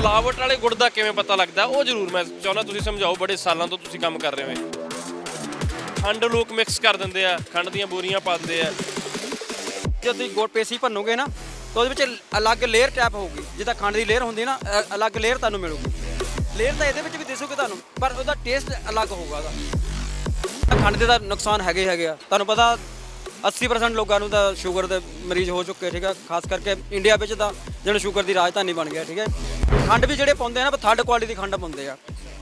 ਮਿਲਾਵਟ ਵਾਲੇ ਗੁੜ ਦਾ ਕਿਵੇਂ ਪਤਾ ਲੱਗਦਾ? ਉਹ ਜ਼ਰੂਰ ਮੈਂ ਚਾਹੁੰਦਾ ਤੁਸੀਂ ਸਮਝਾਓ, ਬੜੇ ਸਾਲਾਂ ਤੋਂ ਤੁਸੀਂ ਕੰਮ ਕਰ ਰਹੇ ਹੋ ਖੰਡ ਲੋਕ ਮਿਕਸ ਕਰ ਦਿੰਦੇ ਆ, ਖੰਡ ਦੀਆਂ ਬੋਰੀਆਂ ਪਾ ਦਿੰਦੇ ਆ। ਜਦ ਤੁਸੀਂ ਗੁੜ ਪੇਸੀ ਭੰਨੋਗੇ ਨਾ, ਤਾਂ ਉਹਦੇ ਵਿੱਚ ਅਲੱਗ ਲੇਅਰ ਟੈਪ ਹੋਊਗੀ। ਜਿੱਦਾਂ ਖੰਡ ਦੀ ਲੇਅਰ ਹੁੰਦੀ ਨਾ, ਅ- ਅਲੱਗ ਲੇਅਰ ਤੁਹਾਨੂੰ ਮਿਲੂਗੀ। ਲੇਅਰ ਤਾਂ ਇਹਦੇ ਵਿੱਚ ਵੀ ਦਿਸੂਗੀ ਤੁਹਾਨੂੰ, ਪਰ ਉਹਦਾ ਟੇਸਟ ਅਲੱਗ ਹੋਊਗਾ ਉਹਦਾ। ਖੰਡ ਦੇ ਤਾਂ ਨੁਕਸਾਨ ਹੈਗੇ ਹੀ ਹੈਗੇ ਆ। ਤੁਹਾਨੂੰ ਪਤਾ 80% ਲੋਕਾਂ ਨੂੰ ਤਾਂ ਸ਼ੂਗਰ ਦੇ ਮਰੀਜ਼ ਹੋ ਚੁੱਕੇ ਠੀਕ ਹੈ ਖਾਸ ਕਰਕੇ ਇੰਡੀਆ ਵਿੱਚ ਤਾਂ ਜਿਹੜਾ ਸ਼ੂਗਰ ਦੀ ਰਾਜਧਾਨੀ ਬਣ ਗਿਆ ਠੀਕ ਹੈ? ਖੰਡ ਵੀ ਜਿਹੜੇ ਪਾਉਂਦੇ ਆ ਨਾ ਥਰਡ ਕੁਆਲਿਟੀ ਦੀ ਖੰਡ ਪਾਉਂਦੇ ਆ।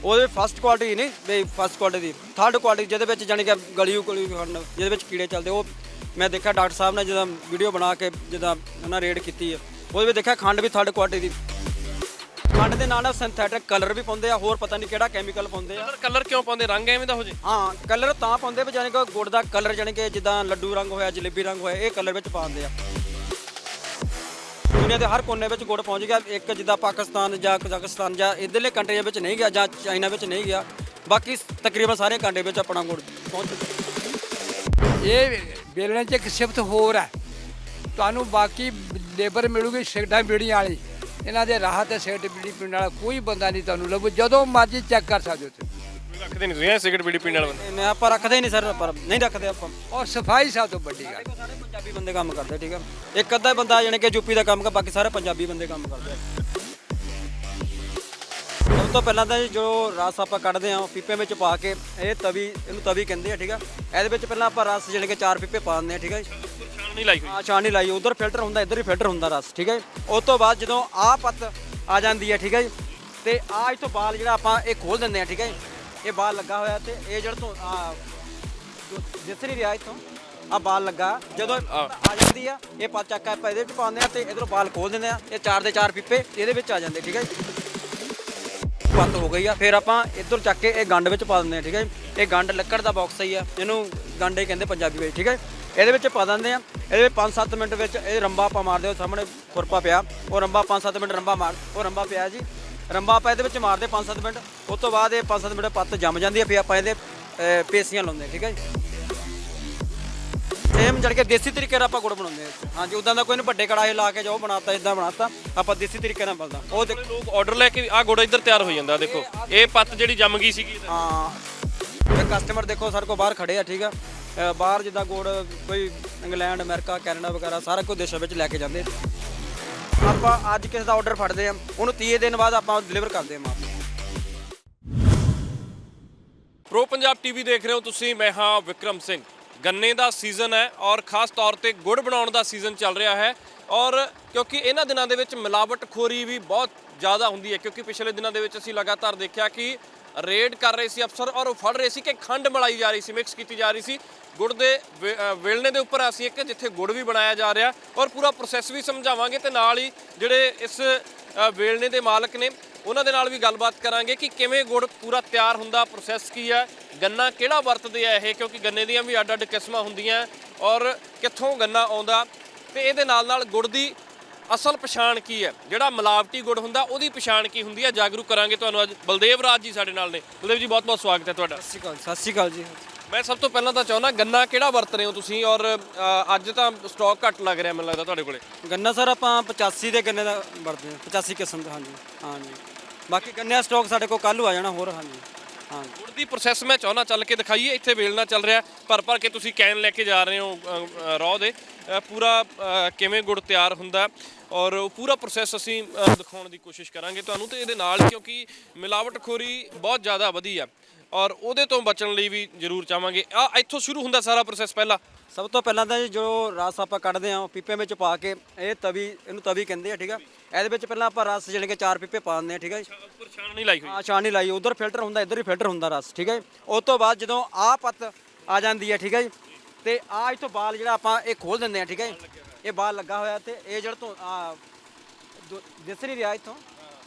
ਉਹਦੇ ਫਸਟ ਕੁਆਲਿਟੀ ਨਹੀਂ ਵੀ ਫਸਟ ਕੁਆਲਿਟੀ ਦੀ। ਥਰਡ ਕੁਆਲਿਟੀ ਜਿਹਦੇ ਵਿੱਚ ਜਾਣੀ ਕਿ ਗਲੀਓ ਗਲੀ ਖੰਡ ਜਿਹਦੇ ਵਿੱਚ ਕੀੜੇ ਚੱਲਦੇ ਉਹ ਮੈਂ ਦੇਖਿਆ ਡਾਕਟਰ ਸਾਹਿਬ ਨੇ ਜਦੋਂ ਵੀਡੀਓ ਬਣਾ ਕੇ ਜਦੋਂ ਉਹਨਾਂ ਰੇਡ ਕੀਤੀ ਹੈ ਉਹਦੇ ਵਿੱਚ ਦੇਖਿਆ ਖੰਡ ਵੀ ਥਰਡ ਕੁਆਲਿਟੀ ਦੀ। ਖੰਡ ਦੇ ਨਾਲ ਸਿੰਥੈਟਿਕ ਕਲਰ ਵੀ ਪਾਉਂਦੇ ਆ ਹੋਰ ਪਤਾ ਨਹੀਂ ਕਿਹੜਾ ਕੈਮੀਕਲ ਪਾਉਂਦੇ ਆ। ਕਲਰ ਕਿਉਂ ਪਾਉਂਦੇ? ਰੰਗ ਐਵੇਂ ਦਾ ਹੋ ਜੇ। ਹਾਂ ਕਲਰ ਤਾਂ ਪਾਉਂਦੇ ਵੀ ਜਾਣੀ ਕਿ ਗੁੜ ਦਾ ਕਲਰ ਜਾਣੀ ਕਿ ਜਿੱਦਾਂ ਲੱਡੂ ਰੰਗ ਹੋਇਆ ਜਲੇਬੀ ਰੰਗ ਹੋਇਆ ਇਹ ਕਲਰ ਵਿੱਚ ਪਾਉਂਦੇ ਆ। ਦੁਨੀਆ ਦੇ ਹਰ ਕੋਨੇ ਵਿੱਚ ਗੁੜ ਪਹੁੰਚ ਗਿਆ। ਇੱਕ ਜਿੱਦਾਂ ਪਾਕਿਸਤਾਨ ਜਾਂ ਕਜ਼ਾਕਿਸਤਾਨ ਜਾਂ ਇਧਰਲੇ ਕੰਟਰੀਆਂ ਵਿੱਚ ਨਹੀਂ ਗਿਆ ਜਾਂ ਚਾਈਨਾ ਵਿੱਚ ਨਹੀਂ ਗਿਆ। ਬਾਕੀ ਤਕਰੀਬਨ ਸਾਰੇ ਕੰਟਰੀ ਵਿੱਚ ਆਪਣਾ ਗੁੜ ਪਹੁੰਚ ਗਿਆ। ਇਹ ਵੇਲਣੇ 'ਚ ਇੱਕ ਸਿਫਤ ਹੋਰ ਹੈ। ਤੁਹਾਨੂੰ ਬਾਕੀ ਲੇਬਰ ਮਿਲੂਗੀ ਸਿਗਰਟਾਂ ਬੀੜੀਆਂ ਵਾਲੀ। ਇਹਨਾਂ ਦੇ ਰਾਹ ਤੇ ਸਿਗਰਟ ਬੀੜੀ ਪੀਣ ਵਾਲਾ ਕੋਈ ਬੰਦਾ ਨਹੀਂ ਤੁਹਾਨੂੰ ਲੱਭੂ। ਜਦੋਂ ਮਰਜ਼ੀ ਚੈੱਕ ਕਰ ਸਕਦੇ ਹੋ ਤੁਸੀਂ। ਰੱਖਦੇ ਨਹੀਂ ਤੁਸੀਂ ਐਂ ਸਿਗਰਟ ਬੀੜੀ ਪੀਣ ਵਾਲਾ ਬੰਦਾ। ਮੈਂ ਆਪਾਂ ਰੱਖਦੇ ਹੀ ਨਹੀਂ ਸਰ ਪਰ ਨਹੀਂ ਰੱਖਦੇ ਆਪਾਂ। ਔਰ ਸਫ਼ਾਈ ਸਭ ਤੋਂ ਵੱਡੀ ਗੱਲ। ਸਾਰੇ ਪੰਜਾਬੀ ਬੰਦੇ ਕੰਮ ਕਰਦੇ ਠੀਕ ਆ। ਇੱਕ ਅੱਧਾ ਬੰਦਾ ਜਾਣੀ ਕਿ ਯੂਪੀ ਦਾ ਕੰਮ ਕਰ ਬਾਕੀ ਸਾਰੇ ਪੰਜਾਬੀ ਬੰਦੇ ਕੰਮ ਕਰਦੇ ਆ। ਸਭ ਤੋਂ ਪਹਿਲਾਂ ਤਾਂ ਜੀ ਜੋ ਰਸ ਆਪਾਂ ਕੱਢਦੇ ਆ ਉਹ ਪੀਪੇ ਵਿੱਚ ਪਾ ਕੇ ਇਹ ਤਵੀ ਇਹਨੂੰ ਤਵੀ ਕਹਿੰਦੇ ਆ ਠੀਕ ਆ। ਇਹਦੇ ਵਿੱਚ ਪਹਿਲਾਂ ਆਪਾਂ ਰਸ ਜਾਣੀ ਕਿ ਚਾਰ ਪੀਪੇ ਪਾ ਦਿੰਦੇ ਆ ਠੀਕ ਆ ਜੀ। ਛਾਣ ਨਹੀਂ ਲਾਈ ਹੋਈ। ਆ ਛਾਣੀ ਲਾਈ ਉਧਰ ਫਿਲਟਰ ਹੁੰਦਾ ਇੱਧਰ ਹੀ ਫਿਲਟਰ ਹੁੰਦਾ ਰਸ ਠੀਕ ਹੈ ਜੀ। ਉਸ ਤੋਂ ਬਾਅਦ ਜਦੋਂ ਆਹ ਪੱਤ ਆ ਜਾਂਦੀ ਹੈ ਠੀਕ ਹੈ ਜੀ ਤੇ ਆ ਇਥੋਂ ਬਾਲ ਜਿਹੜਾ ਆਪਾਂ ਇਹ ਖੋਲ ਦਿੰਦੇ ਆ ਠੀਕ ਹੈ ਜੀ। ਇਹ ਬਾਲ ਲੱਗਾ ਹੋਇਆ ਤੇ ਇਹ ਜਿਹੜਾ ਤੋਂ ਨਹੀਂ ਰਿਹਾ ਇਥੋਂ ਆ ਬਾਲ ਲੱਗਾ। ਜਦੋਂ ਆ। ਜਾਂਦੀ ਆ ਇਹ ਪੱਤ ਚੱਕ ਕੇ ਆਪਾਂ ਇਹਦੇ ਵਿੱਚ ਪਾਉਂਦੇ ਆ ਤੇ ਇਧਰੋਂ ਬਾਲ ਖੋਲ ਦਿੰਦੇ ਆ। ਇਹ ਚਾਰ ਦੇ ਚਾਰ ਪੀਪੇ ਇਹਦੇ ਵਿੱਚ ਆ ਜਾਂਦੇ ਠੀਕ ਹੈ ਜੀ? ਪੱਤ ਹੋ ਗਈ ਆ। ਫਿਰ ਆਪਾਂ ਇੱਧਰ ਚੱਕ ਕੇ ਇਹ ਗੰਡ ਵਿੱਚ ਪਾ ਦਿੰਦੇ ਆ ਠੀਕ ਹੈ। ਇਹ ਗੰਡ ਲੱਕੜ ਦਾ ਬਾਕਸ ਹੀ ਆ ਇਹਨੂੰ ਗੰਡ ਕਹਿੰਦੇ ਪੰਜਾਬੀ ਵਿੱਚ ਠੀਕ ਹੈ ਇਹਦੇ ਵਿੱਚ ਪਾ ਦਿੰਦੇ ਆ। ਇਹਦੇ ਵਿੱਚ 5-7 ਮਿੰਟ ਵਿੱਚ ਇਹ ਰੰਬਾ ਆਪਾਂ ਮਾਰਦੇ ਹਾਂ ਸਾਹਮਣੇ ਖੁਰਪਾ ਪਿਆ। ਉਹ ਰੰਬਾ 5-7 ਮਿੰਟ ਰੰਬਾ ਮਾਰ ਉਹ ਰੰਬਾ ਪਿਆ ਜੀ। ਰੰਬਾ ਆਪਾਂ ਇਹਦੇ ਵਿੱਚ ਮਾਰਦੇ 5-7 ਮਿੰਟ। ਉਸ ਤੋਂ ਬਾਅਦ ਇਹ 5-7 ਮਿੰਟ ਪੱਤ ਜੰਮ ਜਾਂਦੀ ਹੈ ਫਿਰ ਆਪਾਂ ਇਹਦੇ ਪੇਸੀਆਂ ਲਾਉਂਦੇ ਹਾਂ, ਠੀਕ ਹੈ ਜੀ। ਸੇਮ ਜੜ ਕੇ ਦੇਸੀ ਤਰੀਕੇ ਨਾਲ ਆਪਾਂ ਗੁੜ ਬਣਾਉਂਦੇ ਹਾਂ ਹਾਂਜੀ ਉਦਾਂ ਦਾ ਕੋਈ ਨਹੀਂ ਵੱਡੇ ਕੜਾਹੇ ਲਾ ਕੇ ਜਾਓ ਬਣਾਤਾ ਇਦਾਂ ਬਣਾਤਾ ਆਪਾਂ ਦੇਸੀ ਤਰੀਕੇ ਨਾਲ ਬਣਦਾ। ਉਹ ਦੇਖ ਲੋਕ ਆਰਡਰ ਲੈ ਕੇ ਆ ਗੁੜ ਇੱਧਰ ਤਿਆਰ ਹੋ ਜਾਂਦਾ ਦੇਖੋ। ਇਹ ਪੱਤ ਜਿਹੜੀ ਜੰਮ ਗਈ ਸੀਗੀ ਹਾਂ। ਇਹ ਕਸਟਮਰ ਦੇਖੋ ਸਾਡੇ ਕੋਲ ਬਾਹਰ ਖੜੇ ਆ ਠੀਕ ਆ। ਬਾਹਰ ਜਿੱਦਾਂ ਗੁੜ ਕੋਈ ਇੰਗਲੈਂਡ ਅਮਰੀਕਾ ਕੈਨੇਡਾ ਵਗੈਰਾ ਸਾਰਾ ਕੁਝ ਦੇਸ਼ਾਂ ਵਿੱਚ ਲੈ ਕੇ ਜਾਂਦੇ ਆਪਾਂ ਅੱਜ ਕਿਸੇ ਦਾ ਆਰਡਰ ਫੜਦੇ ਆ ਉਹਨੂੰ 30 ਦਿਨ ਬਾਅਦ ਆਪਾਂ ਡਿਲੀਵਰ ਕਰਦੇ ਆ ਮਾਲ ਪ੍ਰੋ ਪੰਜਾਬ ਟੀਵੀ ਦੇਖ ਰਹੇ ਹੋ ਤੁਸੀਂ, ਮੈਂ ਹਾਂ ਵਿਕਰਮ ਸਿੰਘ। ਗੰਨੇ ਦਾ ਸੀਜ਼ਨ ਹੈ ਔਰ ਖਾਸ ਤੌਰ ਤੇ ਗੁੜ ਬਣਾਉਣ ਦਾ ਸੀਜ਼ਨ ਚੱਲ ਰਿਹਾ ਹੈ ਔਰ ਕਿਉਂਕਿ ਇਹਨਾਂ ਦਿਨਾਂ ਦੇ ਵਿੱਚ ਮਿਲਾਵਟਖੋਰੀ ਵੀ ਬਹੁਤ ਜ਼ਿਆਦਾ ਹੁੰਦੀ ਹੈ, ਕਿਉਂਕਿ ਪਿਛਲੇ ਦਿਨਾਂ ਦੇ ਵਿੱਚ ਅਸੀਂ ਲਗਾਤਾਰ ਦੇਖਿਆ ਕਿ ਰੇਡ ਕਰ ਰਹੇ ਸੀ ਅਫਸਰ ਔਰ ਉਹ ਫੜ ਰਹੇ ਸੀ ਕਿ ਖੰਡ ਮਲਾਈ ਜਾ ਰਹੀ ਸੀ ਮਿਕਸ ਕੀਤੀ ਜਾ ਰਹੀ ਸੀ। ਗੁੜ ਦੇ ਵੇ- ਵੇਲਣੇ ਦੇ ਉੱਪਰ ਅਸੀਂ ਇੱਕ ਜਿੱਥੇ ਗੁੜ ਵੀ ਬਣਾਇਆ ਜਾ ਰਿਹਾ ਔਰ ਪੂਰਾ ਪ੍ਰੋਸੈਸ ਵੀ ਸਮਝਾਵਾਂਗੇ ਤੇ ਨਾਲ ਹੀ ਜਿਹੜੇ ਇਸ ਵੇਲਣੇ ਦੇ ਮਾਲਕ ਨੇ, ਉਹਨਾਂ ਦੇ ਨਾਲ ਵੀ ਗੱਲਬਾਤ ਕਰਾਂਗੇ ਕਿ ਕਿਵੇਂ ਗੁੜ ਪੂਰਾ ਤਿਆਰ ਹੁੰਦਾ ਪ੍ਰੋਸੈਸ ਕੀ ਹੈ, ਗੰਨਾ ਕਿਹੜਾ ਵਰਤਦੇ ਆ ਇਹ, ਕਿਉਂਕਿ ਗੰਨੇ ਦੀਆਂ ਵੀ ਅੱਡ-ਅੱਡ ਕਿਸਮਾਂ ਹੁੰਦੀਆਂ ਔਰ ਕਿੱਥੋਂ ਗੰਨਾ ਆਉਂਦਾ ਤੇ ਇਹਦੇ ਨਾਲ ਨਾਲ ਗੁੜ ਦੀ ਅਸਲ ਪਛਾਣ ਕੀ ਹੈ? ਜਿਹੜਾ ਮਿਲਾਵਟੀ ਗੁੜ ਹੁੰਦਾ ਉਹਦੀ ਪਛਾਣ ਕੀ ਹੁੰਦੀ ਹੈ? ਜਾਗਰੂਕ ਕਰਾਂਗੇ ਤੁਹਾਨੂੰ ਅੱਜ। ਬਲਦੇਵ ਰਾਜ ਜੀ ਸਾਡੇ ਨਾਲ ਨੇ। ਬਲਦੇਵ ਜੀ ਬਹੁਤ-ਬਹੁਤ ਸਵਾਗਤ ਹੈ ਤੁਹਾਡਾ। ਸਤਿ ਸ਼੍ਰੀ ਅਕਾਲ ਸਤਿ ਸ਼੍ਰੀ ਅਕਾਲ ਜੀ। ਮੈਂ ਸਭ ਤੋਂ ਪਹਿਲਾਂ ਤਾਂ ਚਾਹੁੰਦਾ ਗੰਨਾ ਕਿਹੜਾ ਵਰਤ ਰਹੇ ਹੋ ਤੁਸੀਂ? ਔਰ ਅੱਜ ਤਾਂ ਸਟਾਕ ਘੱਟ ਲੱਗ ਰਿਹਾ ਮੈਨੂੰ ਲੱਗਦਾ ਤੁਹਾਡੇ ਕੋਲੇ। ਗੰਨਾ ਸਰ ਆਪਾਂ 85 ਦੇ ਗੰਨੇ ਦਾ ਵਰਤਦੇ ਹਾਂ। 85 ਕਿਸਮ ਦਾ ਹਾਂਜੀ। ਹਾਂਜੀ। ਬਾਕੀ ਗੰਨੇ ਦਾ ਸਟਾਕ ਸਾਡੇ ਕੋਲ ਕੱਲ੍ਹ ਨੂੰ ਆ ਜਾਣਾ ਹੋਰ ਹਾਂਜੀ। ਹਾਂਜੀ। ਗੁੜ ਦੀ ਪ੍ਰੋਸੈਸ ਮੈਂ ਚਾਹੁੰਦਾ ਚੱਲ ਕੇ ਦਿਖਾਈਏ। ਇੱਥੇ ਵੇਲਣਾ ਚੱਲ ਰਿਹਾ। ਭਰ ਭਰ ਕੇ ਤੁਸੀਂ ਕੈਨ ਲੈ ਕੇ ਜਾ ਰਹੇ ਹੋ ਰੋਹ ਦੇ। ਪੂਰਾ ਕਿਵੇਂ ਗੁੜ ਤਿਆਰ ਹੁੰਦਾ? ਔਰ ਉਹ ਪੂਰਾ ਪ੍ਰੋਸੈਸ ਅਸੀਂ ਅ, ਦਿਖਾਉਣ ਦੀ ਕੋਸ਼ਿਸ਼ ਕਰਾਂਗੇ ਤੁਹਾਨੂੰ ਤੇ ਇਹਦੇ ਨਾਲ ਕਿਉਂਕਿ ਮਿਲਾਵਟਖੋਰੀ ਬਹੁਤ ਜ਼ਿਆਦਾ ਵਧੀ ਆ। ਔਰ ਉਹਦੇ ਤੋਂ ਬਚਣ ਲਈ ਵੀ ਜ਼ਰੂਰ ਚਾਹਾਂਗੇ। ਆ ਇੱਥੋਂ ਸ਼ੁਰੂ ਹੁੰਦਾ ਸਾਰਾ ਪ੍ਰੋਸੈਸ ਪਹਿਲਾਂ? ਸਭ ਤੋਂ ਪਹਿਲਾਂ ਤਾਂ ਜੀ ਜੋ ਰਸ ਆਪਾਂ ਕੱਢਦੇ ਆ ਉਹ ਪੀਪੇ ਵਿੱਚ ਪਾ ਕੇ ਇਹ ਤਵੀ ਇਹਨੂੰ ਤਵੀ ਕਹਿੰਦੇ ਆ ਠੀਕ ਆ? ਇਹਦੇ ਵਿੱਚ ਪਹਿਲਾਂ ਆਪਾਂ ਰਸ ਜਿਹੜੇ ਕਿ ਚਾਰ ਪੀਪੇ ਪਾ ਦਿੰਦੇ ਆ ਠੀਕ ਆ ਜੀ? ਉੱਪਰ ਛਾਣ ਨਹੀਂ ਲਾਈ ਹੋਈ? ਆ ਛਾਣੀ ਲਾਈ। ਉਧਰ ਫਿਲਟਰ ਹੁੰਦਾ ਇੱਧਰ ਹੀ ਫਿਲਟਰ ਹੁੰਦਾ ਰਸ ਠੀਕ ਹੈ ਜੀ? ਉਸ ਤੋਂ ਬਾਅਦ ਜਦੋਂ ਆਹ ਪੱਤ ਆ ਜਾਂਦੀ ਹੈ ਠੀਕ ਹੈ ਜੀ? ਤੇ ਆ ਇਥੋਂ ਬਾਲ ਜਿਹੜਾ ਆਪਾਂ ਇਹ ਖੋਲ ਦਿੰਦੇ ਆ ਠੀਕ ਹੈ ਜੀ? ਇਹ ਬਾਲ ਲੱਗਾ ਹੋਇਆ ਤੇ ਇਹ ਜਿਹੜਾ ਤੋਂ ਆ ਦਿਸ ਨਹੀਂ ਰਿਹਾ ਇਥੋਂ।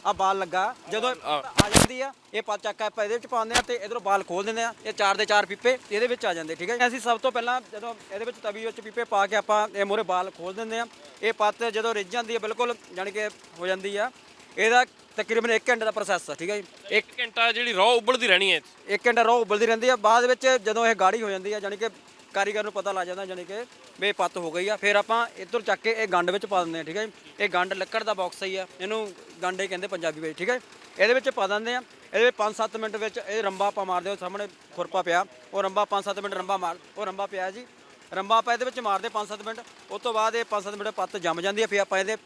ਆ ਬਾਲ ਲੱਗਾ। ਜਦੋਂ ਆ ਜਾਂਦੀ ਆ ਇਹ ਪੱਤ ਚੱਕ ਆਪਾਂ ਇਹਦੇ ਵਿੱਚ ਪਾਉਂਦੇ ਆ ਤੇ ਇਧਰੋਂ ਬਾਲ ਖੋਲ ਦਿੰਦੇ ਆ। ਇਹ ਚਾਰ ਦੇ ਚਾਰ ਪੀਪੇ ਇਹਦੇ ਵਿੱਚ ਆ ਜਾਂਦੇ ਠੀਕ ਹੈ ਜੀ। ਅਸੀਂ ਸਭ ਤੋਂ ਪਹਿਲਾਂ ਜਦੋਂ ਇਹਦੇ ਵਿੱਚ ਤਵੀ ਵਿੱਚ ਪੀਪੇ ਪਾ ਕੇ ਆਪਾਂ ਇਹ ਮੋਰੇ ਬਾਲ ਖੋਲ ਦਿੰਦੇ ਆ। ਇਹ ਪੱਤ ਜਦੋਂ ਰਿੱਝ ਜਾਂਦੀ ਹੈ ਬਿਲਕੁਲ ਜਾਣੀ ਕਿ ਹੋ ਜਾਂਦੀ ਆ। ਇਹਦਾ ਤਕਰੀਬਨ 1 ਘੰਟੇ ਦਾ ਪ੍ਰੋਸੈਸ ਆ ਠੀਕ ਹੈ ਜੀ? ਇੱਕ ਘੰਟਾ ਜਿਹੜੀ ਰੋਹ ਉਬਲਦੀ ਰਹਿਣੀ ਹੈ ਇੱਕ ਘੰਟਾ ਰੋ ਉਬਲਦੀ ਰਹਿੰਦੀ ਆ। ਬਾਅਦ ਵਿੱਚ ਜਦੋਂ ਇਹ ਗਾੜੀ ਹੋ ਜਾਂਦੀ ਆ ਜਾਨੀ ਕਿ ਕਾਰੀਗਰ ਨੂੰ ਪਤਾ ਲੱਗ ਜਾਂਦਾ ਜਾਣੀ ਕਿ ਵੀ ਪੱਤ ਹੋ ਗਈ ਆ। ਫਿਰ ਆਪਾਂ ਇੱਧਰ ਚੱਕ ਕੇ ਇਹ ਗੰਡ ਵਿੱਚ ਪਾ ਦਿੰਦੇ ਆ ਠੀਕ ਹੈ ਇਹ ਗੰਡ ਲੱਕੜ ਦਾ ਬਾਕਸ ਹੀ ਆ। ਇਹਨੂੰ ਗੰਡੇ ਕਹਿੰਦੇ ਪੰਜਾਬੀ ਵਿੱਚ ਠੀਕ ਹੈ ਇਹਦੇ ਵਿੱਚ ਪਾ ਦਿੰਦੇ ਆ। ਇਹਦੇ ਵਿੱਚ 5-7 ਮਿੰਟ ਵਿੱਚ ਇਹ ਰੰਬਾ ਆਪਾਂ ਮਾਰਦੇ ਹਾਂ ਸਾਹਮਣੇ ਖੁਰਪਾ ਪਿਆ। ਉਹ ਰੰਬਾ 5-7 ਮਿੰਟ ਰੰਬਾ ਮਾਰ ਉਹ ਰੰਬਾ ਪਿਆ ਜੀ। ਰੰਬਾ ਆਪਾਂ ਇਹਦੇ ਵਿੱਚ ਮਾਰਦੇ 5-7 ਮਿੰਟ। ਉਸ ਤੋਂ ਬਾਅਦ ਇਹ 5-7 ਮਿੰਟ ਪੱਤ ਜੰਮ ਜਾਂਦੀ ਹੈ ਫਿਰ ਆਪਾਂ ਇਹਦੇ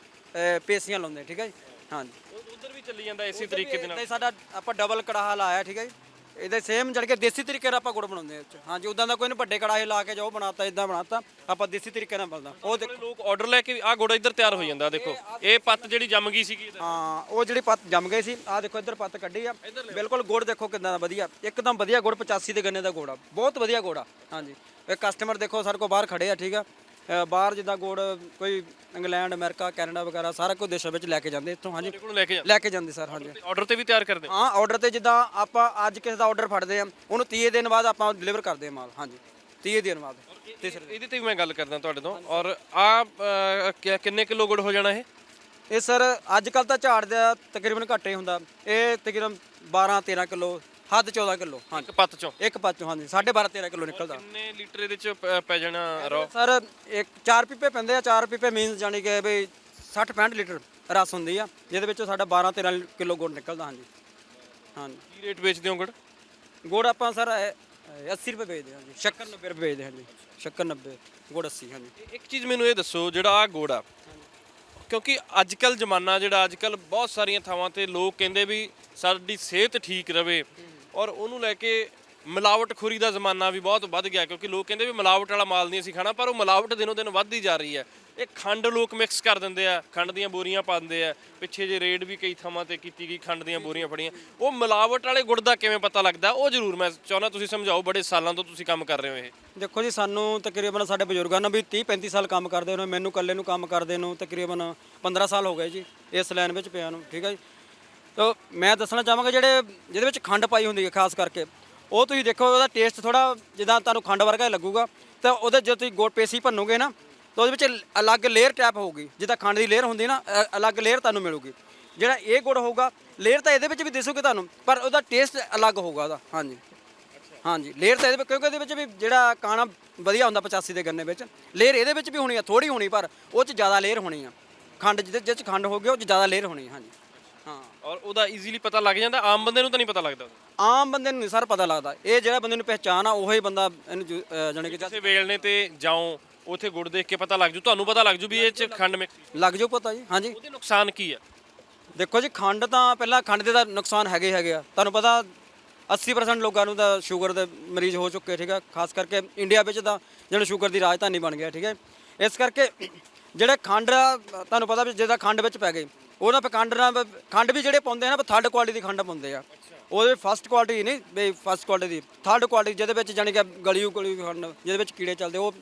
ਪੇਸੀਆਂ ਲਾਉਂਦੇ ਠੀਕ ਹੈ ਜੀ। ਹਾਂਜੀ। ਉਧਰ ਵੀ ਚੱਲੀ ਜਾਂਦਾ ਇਸੇ ਤਰੀਕੇ ਦੇ ਨਾਲ। ਤੇ ਸਾਡਾ ਆਪਾਂ ਡਬਲ ਕੜਾਹਾ ਲਾਇਆ ਠੀਕ ਹੈ ਜੀ। ਇਹਦੇ ਸੇਮ ਜੜ ਕੇ ਦੇਸੀ ਤਰੀਕੇ ਨਾਲ ਆਪਾਂ ਗੁੜ ਬਣਾਉਂਦੇ ਹਾਂ ਇਹ 'ਚ। ਹਾਂਜੀ ਉਦਾਂ ਦਾ ਕੋਈ ਨਹੀਂ ਵੱਡੇ ਕੜਾਹੇ ਲਾ ਕੇ ਜੋ ਬਣਾਤਾ ਇਦਾਂ ਬਣਾਤਾ ਆਪਾਂ ਦੇਸੀ ਤਰੀਕੇ ਨਾਲ ਬਣਦਾ। ਉਹ ਦੇਖੋ ਲੋਕ ਆਰਡਰ ਲੈ ਕੇ ਆ ਗੁੜ ਇੱਧਰ ਤਿਆਰ ਹੋ ਜਾਂਦਾ ਦੇਖੋ। ਇਹ ਪੱਤ ਜਿਹੜੀ ਜੰਮ ਗਈ ਸੀਗੀ ਇਹਦਾ। ਹਾਂ ਉਹ ਜਿਹੜੀ ਪੱਤ ਜੰਮ ਗਈ ਸੀ ਆਹ ਦੇਖੋ ਇੱਧਰ ਪੱਤ ਕੱਢੀ ਆ। ਬਿਲਕੁਲ ਗੁੜ ਦੇਖੋ ਕਿੰਨਾ ਦਾ ਵਧੀਆ। ਇੱਕਦਮ ਵਧੀਆ ਗੁੜ 85 ਦੇ ਗੰਨੇ ਦਾ ਗੁੜ ਆ। ਬਹੁਤ ਵਧੀਆ ਗੁੜ ਆ। ਹਾਂਜੀ। ਇਹ ਕਸਟਮਰ ਦੇਖੋ ਸਾਡੇ ਕੋਲ ਬਾਹਰ ਖੜੇ ਆ ਠੀਕ ਆ। ਅ, ਬਾਹਰ ਜਿੱਦਾਂ ਗੁੜ ਕੋਈ ਇੰਗਲੈਂਡ ਅਮਰੀਕਾ ਕੈਨੇਡਾ ਵਗੈਰਾ ਸਾਰਾ ਕੁਝ ਦੇਸ਼ਾਂ ਵਿੱਚ ਲੈ ਕੇ ਜਾਂਦੇ ਇੱਥੋਂ ਹਾਂਜੀ। ਕੋਲ ਲੈ ਕੇ ਜਾਂਦੇ। ਲੈ ਕੇ ਜਾਂਦੇ ਸਰ ਹਾਂਜੀ। ਆਰਡਰ ਤੇ ਵੀ ਤਿਆਰ ਕਰਦੇ ਹੋ? ਹਾਂ ਆਰਡਰ ਤੇ ਜਿੱਦਾਂ ਆਪਾਂ ਅੱਜ ਕਿਸੇ ਦਾ ਆਰਡਰ ਫੜਦੇ ਆ ਉਹਨੂੰ 30 ਦਿਨ ਬਾਅਦ ਆਪਾਂ ਡਿਲੀਵਰ ਕਰਦੇ ਆ ਮਾਲ ਹਾਂਜੀ। 30 ਦਿਨ ਬਾਅਦ ਤੀਸਰੇ ਇਹਦੇ ਤੇ ਵੀ ਮੈਂ ਗੱਲ ਕਰਦਾ ਤੁਹਾਡੇ ਤੋਂ। ਔਰ ਆ ਕਿੰਨੇ ਕਿਲੋ ਗੁੜ ਹੋ ਜਾਣਾ ਇਹ? ਇਹ ਸਰ ਅੱਜ ਕੱਲ ਤਾਂ ਝਾੜ ਦਾ ਤਕਰੀਬਨ ਘੱਟ ਹੀ ਹੁੰਦਾ। ਇਹ ਤਕਰੀਬਨ 12 13 ਕਿਲੋ ਹੱਦ 14 ਕਿਲੋ ਹਾਂਜੀ। ਇੱਕ ਪੱਤ ਚੋਂ? ਇੱਕ ਪਾਚੋਂ ਹਾਂਜੀ। 12.5 13 ਕਿਲੋ ਨਿਕਲਦਾ। ਕਿੰਨੇ ਲੀਟਰ ਇਹਦੇ ਚ ਪ- ਪੈ ਜਾਣਾ ਰੋ? ਸਰ ਇੱਕ ਚਾਰ ਪੀਪੇ ਪੈਂਦੇ ਆ ਚਾਰ ਪੀਪੇ ਮੀਨਸ ਜਾਨੀ ਕਿ ਵੀ 60 65 ਲੀਟਰ ਰਸ ਹੁੰਦੀ ਆ ਜਿਹਦੇ ਵਿੱਚੋਂ ਸਾਡਾ 12 13 ਕਿਲੋ ਗੁੜ ਨਿਕਲਦਾ ਹਾਂਜੀ। ਹਾਂਜੀ। ਕੀ ਰੇਟ ਵੇਚਦੇ ਹੋ ਗੁੜ? ਗੁੜ ਆਪਾਂ ਸਰ ਇਹ 80 ਰੁਪਏ ਵੇਚਦੇ ਹਾਂ ਜੀ ਸ਼ੱਕਰ 90 ਰੁਪਏ ਵੇਚਦੇ ਹਾਂ ਜੀ ਸ਼ੱਕਰ 90 ਗੁੜ 80 ਹਾਂਜੀ। ਇੱਕ ਚੀਜ਼ ਮੈਨੂੰ ਇਹ ਦੱਸੋ ਜਿਹੜਾ ਆ ਗੁੜ ਆ ਕਿਉਂਕਿ ਅੱਜ ਕੱਲ ਜ਼ਮਾਨਾ ਜਿਹੜਾ ਅੱਜ ਕੱਲ ਬਹੁਤ ਸਾਰੀਆਂ ਥਾਵਾਂ ਤੇ ਲੋਕ ਕਹਿੰਦੇ ਵੀ ਸਾਡੀ ਸਿਹਤ ਠੀਕ ਰਵੇ ਔਰ ਉਹਨੂੰ ਲੈ ਕੇ ਮਿਲਾਵਟ ਖੁਰੀ ਦਾ ਜ਼ਮਾਨਾ ਵੀ ਬਹੁਤ ਵੱਧ ਗਿਆ, ਕਿਉਂਕਿ ਲੋਕ ਕਹਿੰਦੇ ਵੀ ਮਿਲਾਵਟ ਵਾਲਾ ਮਾਲ ਨਹੀਂ ਅਸੀਂ ਖਾਣਾ, ਪਰ ਉਹ ਮਿਲਾਵਟ ਦਿਨੋ ਦਿਨ ਵੱਧਦੀ ਜਾ ਰਹੀ ਹੈ। ਇਹ ਖੰਡ ਲੋਕ ਮਿਕਸ ਕਰ ਦਿੰਦੇ ਆ, ਖੰਡ ਦੀਆਂ ਬੋਰੀਆਂ ਪਾਉਂਦੇ ਦਿੰਦੇ ਆ, ਪਿੱਛੇ ਜੇ ਰੇਡ ਵੀ ਕਈ ਥਾਵਾਂ ਤੇ ਕੀਤੀ ਗਈ, ਖੰਡ ਦੀਆਂ ਬੋਰੀਆਂ ਫੜੀਆਂ। ਉਹ ਮਿਲਾਵਟ ਵਾਲੇ ਗੁੜ ਦਾ ਕਿਵੇਂ ਪਤਾ ਲੱਗਦਾ, ਉਹ ਜ਼ਰੂਰ ਮੈਂ ਚਾਹੁੰਦਾ ਤੁਸੀਂ ਸਮਝਾਓ, ਬੜੇ ਸਾਲਾਂ ਤੋਂ ਤੁਸੀਂ ਕੰਮ ਕਰ ਰਹੇ ਹੋ ਇਹ। ਦੇਖੋ ਜੀ, ਸਾਨੂੰ ਤਕਰੀਬਨ ਸਾਡੇ ਬਜ਼ੁਰਗਾਂ ਨੂੰ ਵੀ 30 35 ਸਾਲ ਕੰਮ ਕਰਦੇ ਹੋਏ ਮੈਨੂੰ ਇਕੱਲੇ ਨੂੰ ਕੰਮ ਕਰਦੇ ਨੂੰ ਤਕਰੀਬਨ 15 ਸਾਲ ਹੋ ਗਏ ਜੀ, ਇਸ ਲਾਈਨ ਵਿੱਚ ਪਿਆ ਨੂੰ, ਠੀਕ ਹੈ ਜੀ? ਤਾਂ ਮੈਂ ਦੱਸਣਾ ਚਾਹਾਂਗਾ ਜਿਹੜੇ ਜਿਹਦੇ ਵਿੱਚ ਖੰਡ ਪਾਈ ਹੁੰਦੀ ਹੈ ਖਾਸ ਕਰਕੇ ਉਹ ਤੁਸੀਂ ਦੇਖੋ ਉਹਦਾ ਟੇਸਟ ਥੋੜਾ ਜਿੱਦਾਂ ਤੁਹਾਨੂੰ ਖੰਡ ਵਰਗਾ ਹੀ ਲੱਗੂਗਾ ਤਾਂ ਉਹਦੇ ਜੇ ਤੁਸੀਂ ਗੁੜ ਪੇਸੀ ਭੰਨੋਗੇ ਨਾ ਤਾਂ ਉਹਦੇ ਵਿੱਚ ਅਲੱਗ ਲੇਅਰ ਟੈਪ ਹੋਊਗੀ ਜਿੱਦਾਂ ਖੰਡ ਦੀ ਲੇਅਰ ਹੁੰਦੀ ਨਾ ਅ- ਅਲੱਗ ਲੇਅਰ ਤੁਹਾਨੂੰ ਮਿਲੂਗੀ। ਜਿਹੜਾ ਇਹ ਗੁੜ ਹੋਊਗਾ ਲੇਅਰ ਤਾਂ ਇਹਦੇ ਵਿੱਚ ਵੀ ਦਿਸੂਗੀ ਤੁਹਾਨੂੰ ਪਰ ਉਹਦਾ ਟੇਸਟ ਅਲੱਗ ਹੋਊਗਾ ਉਹਦਾ ਹਾਂਜੀ। ਹਾਂਜੀ ਲੇਅਰ ਤਾਂ ਇਹਦੇ ਵਿੱਚ ਕਿਉਂਕਿ ਇਹਦੇ ਵਿੱਚ ਵੀ ਜਿਹੜਾ ਕਾਣਾ ਵਧੀਆ ਹੁੰਦਾ 85 ਦੇ ਗੰਨੇ ਵਿੱਚ ਲੇਅਰ ਇਹਦੇ ਵਿੱਚ ਵੀ ਹੋਣੀ ਆ ਥੋੜੀ ਹੋਣੀ ਪਰ ਉਹ ਚ ਜ਼ਿਆਦਾ ਲੇਅਰ ਹੋਣੀ ਆ। ਖੰਡ ਜਿਹਦੇ ਜਿਹ ਚ ਖੰਡ ਹੋ ਗਿਆ ਉਹ ਚ ਜ਼ਿਆਦਾ ਲੇਅਰ ਹੋਣੀ ਆ, ਹਾਂਜੀ। ਹਾਂ। ਔਰ ਉਹਦਾ ਈਜ਼ੀਲੀ ਪਤਾ ਲੱਗ ਜਾਂਦਾ ਆਮ ਬੰਦੇ ਨੂੰ ਤਾਂ ਨਹੀਂ ਪਤਾ ਲੱਗਦਾ ਆਮ ਬੰਦੇ ਨੂੰ ਨਹੀਂ ਸਰ ਪਤਾ ਲੱਗਦਾ। ਇਹ ਜਿਹੜਾ ਬੰਦੇ ਨੂੰ ਪਹਿਚਾਨ ਆ ਉਹੀ ਬੰਦਾ ਇਹਨੂੰ ਜੂ- ਜਾਣੀ ਕਿ ਕਿਸੇ ਵੇਲਣੇ ਤੇ ਜਾਓ ਉਥੇ ਗੁੜ ਦੇਖ ਕੇ ਪਤਾ ਲੱਗ ਜੂ ਤੁਹਾਨੂੰ ਪਤਾ ਲੱਗ ਜੂ ਵੀ ਇਹ ਚ ਖੰਡ ਮਿਕਸ ਲੱਗ ਜਾਓ ਪਤਾ ਜੀ ਹਾਂਜੀ। ਉਹਦੇ ਨੁਕਸਾਨ ਕੀ ਆ? ਦੇਖੋ ਜੀ ਖੰਡ ਤਾਂ ਪਹਿਲਾਂ ਖੰਡ ਦੇ ਤਾਂ ਨੁਕਸਾਨ ਹੈਗੇ ਹੈਗੇ ਆ। ਤੁਹਾਨੂੰ ਪਤਾ 80% ਲੋਕਾਂ ਨੂੰ ਤਾਂ ਸ਼ੂਗਰ ਦੇ ਮਰੀਜ਼ ਹੋ ਚੁੱਕੇ ਠੀਕ ਹੈ ਖਾਸ ਕਰਕੇ ਇੰਡੀਆ ਵਿੱਚ ਤਾਂ ਜਿਹੜਾ ਸ਼ੂਗਰ ਦੀ ਰਾਜਧਾਨੀ ਬਣ ਗਿਆ ਠੀਕ ਹੈ ਇਸ ਕਰਕੇ ਜਿਹੜੇ ਖੰਡ ਆ, ਤੁਹਾਨੂੰ ਪਤਾ ਵੀ ਜਿਹਦਾ ਖੰਡ ਵਿੱਚ ਪੈ ਗਏ। ਉਹਨਾਂ ਪੇ ਖੰਡ ਨਾਲ ਖੰਡ ਵੀ ਜਿਹੜੇ ਪਾਉਂਦੇ ਆ ਨਾ ਥਰਡ ਕੁਆਲਿਟੀ ਦੀ ਖੰਡ ਪਾਉਂਦੇ ਆ। ਉਹਦੇ ਫਸਟ ਕੁਆਲਿਟੀ ਨਹੀਂ ਬਈ ਫਸਟ ਕੁਆਲਿਟੀ ਦੀ। ਥਰਡ ਕੁਆਲਿਟੀ ਜਿਹਦੇ ਵਿੱਚ ਜਾਣੀ ਕਿ ਗਲਿਊ ਗਲੀ ਖੰਡ, ਜਿਹਦੇ ਵਿੱਚ ਕੀੜੇ ਚੱਲਦੇ ਉਹ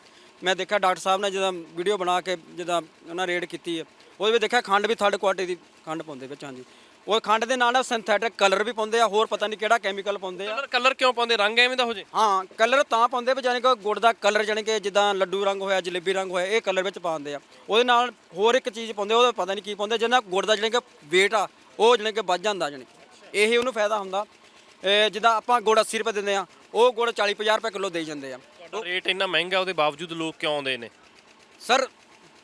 ਮੈਂ ਦੇਖਿਆ ਡਾਕਟਰ ਸਾਹਿਬ ਨੇ ਜਦੋਂ ਵੀਡੀਓ ਬਣਾ ਕੇ ਜਦੋਂ ਉਹਨਾਂ ਰੇਡ ਕੀਤੀ ਹੈ ਉਹਦੇ ਵਿੱਚ ਦੇਖਿਆ ਖੰਡ ਵੀ ਥਰਡ ਕੁਆਲਿਟੀ ਦੀ ਖੰਡ ਪਾਉਂਦੇ ਵਿੱਚ, ਹਾਂਜੀ। ਉਹ ਖੰਡ ਦੇ ਨਾਲ ਨਾਲ ਸਿੰਥੈਟਿਕ ਕਲਰ ਵੀ ਪਾਉਂਦੇ ਆ ਹੋਰ ਪਤਾ ਨਹੀਂ ਕਿਹੜਾ ਕੈਮੀਕਲ ਪਾਉਂਦੇ ਆ। ਕਲਰ ਕਲਰ ਕਿਉਂ ਪਾਉਂਦੇ? ਰੰਗ ਐਵੇਂ ਦਾ ਹੋ ਜੇ। ਹਾਂ ਕਲਰ ਤਾਂ ਪਾਉਂਦੇ ਵੀ ਜਾਣੀ ਕਿ ਗੁੜ ਦਾ ਕਲਰ ਜਾਣੀ ਕਿ ਜਿੱਦਾਂ ਲੱਡੂ ਰੰਗ ਹੋਇਆ ਜਲੇਬੀ ਰੰਗ ਹੋਇਆ ਇਹ ਕਲਰ ਵਿੱਚ ਪਾਉਂਦੇ ਆ। ਉਹਦੇ ਨਾਲ ਹੋਰ ਇੱਕ ਚੀਜ਼ ਪਾਉਂਦੇ ਉਹਦਾ ਪਤਾ ਨਹੀਂ ਕੀ ਪਾਉਂਦੇ ਜਿਹਨਾਂ ਗੁੜ ਦਾ ਜਾਣੀ ਕਿ weight ਆ ਉਹ ਜਾਣੀ ਕਿ ਵੱਧ ਜਾਂਦਾ ਜਾਣੀ। ਇਹ ਉਹਨੂੰ ਫਾਇਦਾ ਹੁੰਦਾ। ਇਹ ਜਿੱਦਾਂ ਆਪਾਂ ਗੁੜ 80 ਰੁਪਏ ਦਿੰਦੇ ਆ ਉਹ ਗੁੜ 40 50 ਰੁਪਏ ਕਿਲੋ ਦੇਈ ਜਾਂਦੇ ਆ। ਰੇਟ ਇੰਨਾ ਮਹਿੰਗਾ ਉਹਦੇ ਬਾਵਜੂਦ ਲੋਕ ਕਿਉਂ ਆਉਂਦੇ ਨੇ? ਸਰ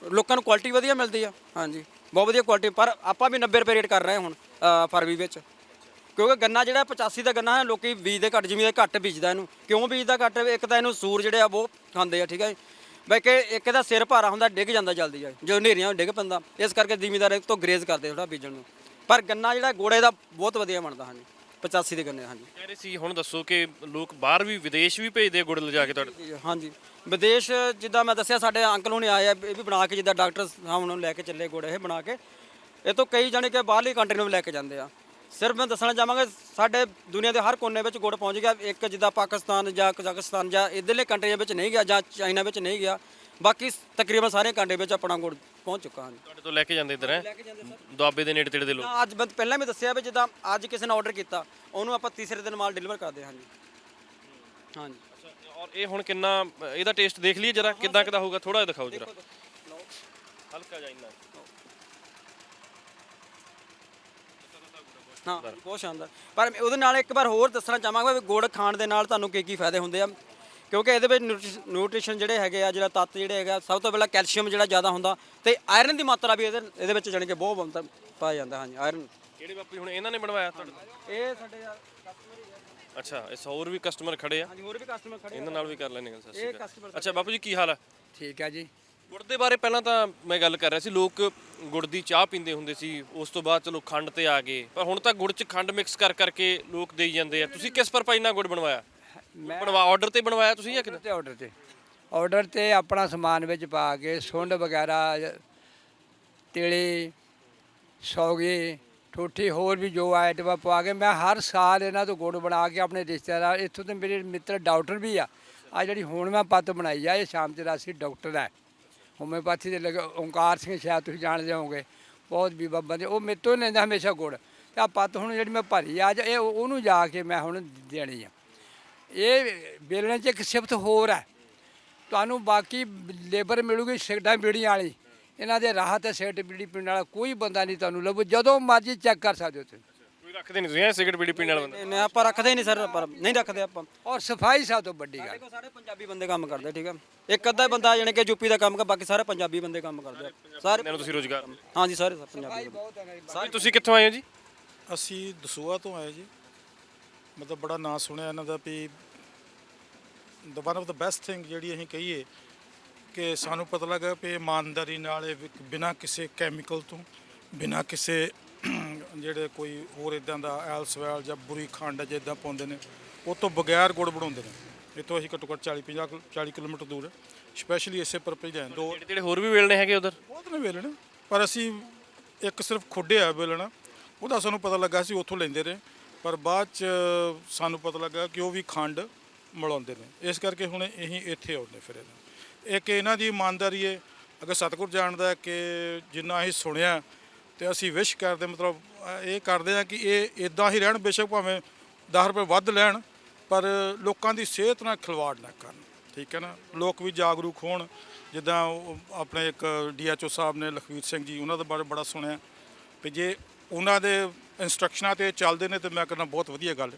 ਲੋਕਾਂ ਨੂੰ ਕੁਆਲਿਟੀ ਵਧੀਆ ਮਿਲਦੀ ਆ ਹਾਂਜੀ। ਬਹੁਤ ਵਧੀਆ ਕੁਆਲਿਟੀ ਪਰ ਆਪਾਂ ਵੀ 90 ਰੁਪਏ ਰੇਟ ਕਰ ਰਹੇ ਹੁਣ। ਅ, ਫਰਵਰੀ ਵਿੱਚ। ਕਿਉਂਕਿ ਗੰਨਾ ਜਿਹੜਾ 85 ਦਾ ਗੰਨਾ ਹੈ ਲੋਕੀ ਬੀਜਦੇ ਘੱਟ ਜਿਵੇਂ ਘੱਟ ਬੀਜਦਾ ਇਹਨੂੰ। ਕਿਉਂ ਬੀਜਦਾ ਘੱਟ? ਇੱਕ ਤਾਂ ਇਹਨੂੰ ਸੂਰ ਜਿਹੜੇ ਆ ਉਹ ਖਾਂਦੇ ਆ ਠੀਕ ਹੈ ਬਈ ਕਿ ਇੱਕ ਇਹਦਾ ਸਿਰ ਭਾਰਾ ਹੁੰਦਾ ਡਿੱਗ ਜਾਂਦਾ ਜਲਦੀ ਆ ਜਦੋਂ ਹਨੇਰੀਆਂ ਡਿੱਗ ਪੈਂਦਾ। ਇਸ ਕਰਕੇ ਜ਼ਿਮੀਦਾਰ ਇਹ ਤੋਂ ਗਰੇਜ਼ ਕਰਦੇ ਥੋੜਾ ਬੀਜਣ ਨੂੰ। ਪਰ ਗੰਨਾ ਜਿਹੜਾ ਗੋੜੇ ਦਾ ਬਹੁਤ ਵਧੀਆ ਬਣਦਾ ਹਾਂਜੀ। 85 ਦੇ ਗੰਨੇ ਹਾਂਜੀ। ਕਹਿ ਰਹੇ ਸੀ ਹੁਣ ਦੱਸੋ ਕਿ ਲੋਕ ਬਾਹਰ ਵੀ ਵਿਦੇਸ਼ ਵੀ ਭੇਜਦੇ ਆ ਗੁੜ ਲਿਜਾ ਕੇ ਤੁਹਾਡੇ ਜੀ, ਹਾਂਜੀ। ਵਿਦੇਸ਼ ਜਿੱਦਾਂ ਮੈਂ ਦੱਸਿਆ ਸਾਡੇ ਅੰਕਲ ਹੁਣੇ ਆਏ ਆ ਇਹ ਵੀ ਬਣਾ ਕੇ ਜਿੱਦਾਂ ਡਾਕਟਰ ਸਾਹਿਬ ਨੂੰ ਲੈ ਕੇ ਚੱਲੇ ਗੁੜ ਇਹ ਬਣਾ ਕੇ। ਇਹ ਤੋਂ ਕਈ ਜਾਣੇ ਕਿ ਬਾਹਰਲੀ ਕੰਟਰੀ ਨੂੰ ਵੀ ਲੈ ਕੇ ਜਾਂਦੇ ਆ। ਸਿਰਫ ਮੈਂ ਦੱਸਣਾ ਚਾਹਾਂਗਾ ਸਾਡੇ ਦੁਨੀਆ ਦੇ ਹਰ ਕੋਨੇ ਵਿੱਚ ਗੁੜ ਪਹੁੰਚ ਗਿਆ। ਇੱਕ ਜਿੱਦਾਂ ਪਾਕਿਸਤਾਨ ਜਾਂ ਕਜ਼ਾਕਿਸਤਾਨ ਜਾਂ ਇਧਰਲੇ ਕੰਟਰੀਆਂ ਵਿੱਚ ਨਹੀਂ ਗਿਆ ਜਾਂ ਚਾਈਨਾ ਵਿੱਚ ਨਹੀਂ ਗਿਆ। ਬਾਕੀ ਤਕਰੀਬਨ ਸਾਰੇ ਕੰਟਰੀ ਵਿੱਚ ਆਪਣਾ ਗੁੜ ਪਹੁੰਚ ਚੁੱਕਾ ਹਾਂਜੀ। ਤੁਹਾਡੇ ਤੋਂ ਲੈ ਕੇ ਜਾਂਦੇ ਇੱਧਰ ਹੈ? ਲੈ ਕੇ ਜਾਂਦੇ ਸਰ। ਦੁਆਬੇ ਦੇ ਨੇੜੇ ਤੇੜੇ ਦੇ ਲੋਕ। ਅੱਜ ਮੈਂ ਪਹਿਲਾਂ ਵੀ ਦੱਸਿਆ ਵੀ ਜਿੱਦਾਂ ਅੱਜ ਕਿਸੇ ਨੇ ਆਰਡਰ ਕੀਤਾ ਉਹਨੂੰ ਆਪਾਂ ਤੀਸਰੇ ਦਿਨ ਮਾਲ ਡਿਲੀਵਰ ਕਰਦੇ ਹਾਂ ਹਾਂਜੀ। ਹਾਂਜੀ। ਔਰ ਇਹ ਹੁਣ ਕਿੰਨਾ ਇਹਦਾ ਟੇਸਟ ਦੇਖ ਲਈਏ ਜਰਾ ਕਿੱਦਾਂ ਕਿਦਾ ਹੋਊਗਾ? ਥੋੜਾ ਜਿਹਾ ਦਿਖਾਓ ਜਰਾ। ਹਲਕਾ ਜਿਹਾ ਇੰਨਾ। ਹਾਂ ਬਹੁਤ ਸ਼ਾਨਦਾਰ। ਪਰ ਉਹਦੇ ਨਾਲ ਇੱਕ ਵਾਰ ਹੋਰ ਦੱਸਣਾ ਚਾਹਾਂਗਾ ਵੀ ਗੁੜ ਖਾਣ ਦੇ ਨਾਲ ਤੁਹਾਨੂੰ ਕੀ ਕੀ ਫਾਇਦੇ ਹੁੰਦੇ ਆ। ਕਿਉਂਕਿ ਇਹਦੇ ਵਿੱਚ ਨਿਊਟ੍ਰੀਸ਼ਨ ਜਿਹੜੇ ਹੈਗੇ ਆ ਜਿਹੜਾ ਤੱਤ ਜਿਹੜੇ ਹੈਗਾ ਸਭ ਤੋਂ ਪਹਿਲਾਂ ਕੈਲਸ਼ੀਅਮ ਜਿਹੜਾ ਜ਼ਿਆਦਾ ਹੁੰਦਾ ਤੇ ਆਇਰਨ ਦੀ ਮਾਤਰਾ ਵੀ ਇਹਦੇ ਇਹਦੇ ਵਿੱਚ ਜਾਣੀ ਕਿ ਬਹੁਤ ਬੰਦਾ ਪਾਇਆ ਜਾਂਦਾ ਹਾਂਜੀ ਆਇਰਨ ਕਿਹੜੇ ਬਾਪੂ ਜੀ ਹੁਣ ਇਹਨਾਂ ਨੇ ਬਣਵਾਇਆ ਤੁਹਾਡੇ? ਇਹ ਸਾਡੇ ਅੱਛਾ ਇਸ ਹੋਰ ਵੀ ਕਸਟਮਰ ਖੜੇ ਆ। ਹਾਂਜੀ ਹੋਰ ਵੀ ਕਸਟਮਰ ਖੜੇ ਇਹਨਾਂ ਨਾਲ ਵੀ ਕਰ ਲੈਣੇ ਗੱਲ ਸਤਿ ਸ਼੍ਰੀ ਇਹ ਅਕਾਲ। customer ਅੱਛਾ ਬਾਪੂ ਜੀ ਕੀ ਹਾਲ ਹੈ ਠੀਕ ਹੈ ਜੀ। ਗੁੜ ਦੇ ਬਾਰੇ ਪਹਿਲਾਂ ਤਾਂ ਮੈਂ ਗੱਲ ਕਰ ਰਿਹਾ ਸੀ ਲੋਕ ਗੁੜ ਦੀ ਚਾਹ ਪੀਂਦੇ ਹੁੰਦੇ ਸੀ ਉਸ ਤੋਂ ਬਾਅਦ ਚਲੋ ਖੰਡ ਤੇ ਆ ਗਏ। ਪਰ ਹੁਣ ਤਾਂ ਗੁੜ 'ਚ ਖੰਡ ਮਿਕਸ ਕਰ ਕਰਕੇ ਲੋਕ ਦੇਈ ਜਾਂਦੇ ਆ। ਤੁਸੀਂ ਕਿਸ ਪਰਪਸ ਨਾਲ ਗੁੜ ਬਣਵਾਇਆ? ਬਣਵਾ ਆਰਡਰ ਤੇ ਬਣਵਾਇਆ ਤੁਸੀਂ ਜਾਂ ਕਿਦਾਂ? ਤੇ ਆਰਡਰ ਤੇ ਆਰਡਰ ਤੇ ਆਪਣਾ ਸਮਾਨ ਵਿੱਚ ਪਾ ਕੇ ਸੁੰਡ ਵਗੈਰਾ ਤੇਲੇ ਸੌਗੇ ਠੋਠੀ ਹੋਰ ਵੀ ਜੋ ਆਈਟਮਾਂ ਪਾ ਕੇ ਮੈਂ ਹਰ ਸਾਲ ਇਹਨਾਂ ਤੋਂ ਗੁੜ ਬਣਾ ਕੇ ਆਪਣੇ ਰਿਸ਼ਤੇਦਾਰ ਇੱਥੋਂ ਤੇ ਮੇਰੇ ਮਿੱਤਰ ਡਾਕਟਰ ਵੀ ਆ। ਆ ਜਿਹੜੀ ਹੁਣ ਮੈਂ ਪੱਤ ਬਣਾਈ ਆ ਇਹ ਸ਼ਾਮ ਤੇ ਰਾਸੀ ਡਾਕਟਰ ਹੈ ਹੋਮਿਓਪੈਥੀ ਦੇ ਲੱਗੇ, ਓਂਕਾਰ ਸਿੰਘ ਸ਼ਾਇਦ ਤੁਸੀਂ ਜਾਣਦੇ ਹੋਵੋਗੇ, ਬਹੁਤ ਬੀਬਾ ਬੰਦੇ, ਉਹ ਮੇਰੇ ਤੋਂ ਹੀ ਲੈਂਦਾ ਹਮੇਸ਼ਾ ਗੁੜ। ਤੇ ਆ ਪੱਤ ਹੁਣ ਜਿਹੜੀ ਮੈਂ ਭਰੀ ਆ, ਅੱਜ ਇਹ ਉਹਨੂੰ ਜਾ ਕੇ ਮੈਂ ਹੁਣ ਦੇਣੀ ਆ। ਇਹ ਬੇਲਣੇ 'ਚ ਇੱਕ ਸਿਫਤ ਹੋਰ ਹੈ। ਤੁਹਾਨੂੰ ਬਾਕੀ ਲੇਬਰ ਮਿਲੂਗੀ ਸਿਗਰਟਾਂ ਬੀੜੀਆਂ ਵਾਲੀ। ਇਹਨਾਂ ਦੇ ਰਾਹਤ ਹੈ ਬੀੜੀ ਪੀਣ ਵਾਲਾ ਕੋਈ ਬੰਦਾ ਨਹੀਂ ਤੁਹਾਨੂੰ ਲੱਭੂ। ਜਦੋਂ ਮਰਜ਼ੀ ਚੈੱਕ ਕਰ ਸਕਦੇ ਹੋ ਤੁਸੀਂ। ਕੋਈ ਰੱਖਦੇ ਨਹੀਂ ਤੁਸੀਂ? ਐਂ ਸਿਗਰਟ ਬੀੜੀ ਪੀਣ ਵਾਲਾ ਬੰਦਾ। ਨਹੀਂ ਆਪਾਂ ਰੱਖਦੇ ਨਹੀਂ ਸਰ ਪਰ ਨਹੀਂ ਰੱਖਦੇ ਆਪਾਂ। ਔਰ ਸਫ਼ਾਈ ਸਭ ਤੋਂ ਵੱਡੀ ਗੱਲ। ਦੇਖੋ ਸਾਰੇ ਪੰਜਾਬੀ ਬੰਦੇ ਕੰਮ ਕਰਦੇ ਠੀਕ ਹੈ? ਇੱਕ ਅੱਧਾ ਬੰਦਾ ਜਾਣੀ ਕਿ ਯੂਪੀ ਦਾ ਕੰਮ ਕਰ ਬਾਕੀ ਸਾਰੇ ਪੰਜਾਬੀ ਬੰਦੇ ਕੰਮ ਕਰਦੇ ਆ। ਸਾਰੇ ਇਹਨਾਂ ਨੂੰ ਤੁਸੀਂ ਰੋਜ਼ਗਾਰ ਹਾਂਜੀ ਸਾਰੇ ਸਰ ਪੰਜਾਬੀ। ਸਾਰੇ ਤੁਸੀਂ ਕਿੱਥੋਂ ਆਏ ਹੋ ਜੀ? ਅਸੀਂ ਦਸੂਆ ਤੋਂ ਆਏ ਜੀ। ਮਤਲਬ ਬੜਾ ਨਾਂ ਸੁਣਿਆ ਇਹਨਾਂ ਦਾ ਵੀ the one of the best thing ਜਿਹੜੀ ਅਸੀਂ ਕਹੀਏ ਕਿ ਸਾਨੂੰ ਪਤਾ ਲੱਗਾ ਵੀ ਇਮਾਨਦਾਰੀ ਨਾਲ ਇਹ ਬਿਨਾ ਕਿਸੇ ਕੈਮੀਕਲ ਤੋਂ ਬਿਨਾ ਕਿਸੇ ਜਿਹੜੇ ਕੋਈ ਹੋਰ ਇਦਾਂ ਦਾ ਐਲਸਵੈਲ ਜਾਂ ਬੁਰੀ ਖੰਡ ਜਿੱਦਾਂ ਪਾਉਂਦੇ ਨੇ ਉਹ ਤੋਂ ਬਗੈਰ ਗੁੜ ਬਣਾਉਂਦੇ ਨੇ। ਇੱਥੋਂ ਅਸੀਂ ਘੱਟੋ ਘੱਟ 40 50 ਕਿਲੋ- 40 ਕਿਲੋਮੀਟਰ ਦੂਰ ਹੈ। ਸਪੈਸ਼ਲੀ ਇਸੇ ਪਰਪਸ ਦੇ ਦੋ। ਜਿਹੜੇ ਜਿਹੜੇ ਹੋਰ ਵੀ ਵੇਲਣੇ ਹੈਗੇ ਉਧਰ? ਬਹੁਤ ਨੇ ਵੇਲਣ ਪਰ ਅਸੀਂ ਇੱਕ ਸਿਰਫ ਖੁੱਡਿਆ ਵੇਲਣ। ਉਹਦਾ ਸਾਨੂੰ ਪਤਾ ਲੱਗਾ ਸੀ ਉੱਥੋਂ ਲੈਂਦੇ ਰਹੇ ਪਰ ਬਾਅਦ ਚ ਸਾਨੂੰ ਪਤਾ ਲੱਗਾ ਕਿ ਉਹ ਵੀ ਖੰਡ ਮਿਲਾਉਂਦੇ ਨੇ। ਇਸ ਕਰਕੇ ਹੁਣ ਅਸੀਂ ਇੱਥੇ ਆਉਂਦੇ ਫਿਰ ਇਹਨਾਂ ਇੱਕ ਇਹਨਾਂ ਦੀ ਇਮਾਨਦਾਰੀ ਹੈ ਅਗਰ ਸਤਿਗੁਰ ਜਾਣਦਾ ਕਿ ਜਿੰਨਾ ਅਸੀਂ ਸੁਣਿਆ ਤੇ ਅਸੀਂ ਵਿਸ਼ ਕਰਦੇ ਮਤਲਬ ਇਹ ਕਰਦੇ ਆ ਕਿ ਇਹ ਇਦਾਂ ਹੀ ਰਹਿਣ, ਬੇਸ਼ੱਕ ਭਾਵੇਂ 10 ਰੁਪਏ ਵੱਧ ਲੈਣ, ਪਰ ਲੋਕਾਂ ਦੀ ਸਿਹਤ ਨਾਲ ਖਿਲਵਾੜ ਨਾ ਕਰਨ। ਠੀਕ ਹੈ ਨਾ? ਲੋਕ ਵੀ ਜਾਗਰੂਕ ਹੋਣ। ਜਿੱਦਾਂ ਉਹ ਆਪਣੇ ਇੱਕ ਡੀਐਚਓ ਸਾਹਿਬ ਨੇ, ਲਖਵੀਰ ਸਿੰਘ ਜੀ, ਉਹਨਾਂ ਦੇ ਬਾਰੇ ਬੜਾ ਸੁਣਿਆ। ਵੀ ਜੇ ਉਹਨਾਂ ਦੇ ਇਨਸਟਰਕਸ਼ਨਾਂ ਤੇ ਚੱਲਦੇ ਨੇ, ਤੇ ਮੈਂ ਕਹਿੰਦਾ ਬਹੁਤ ਵਧੀਆ ਗੱਲ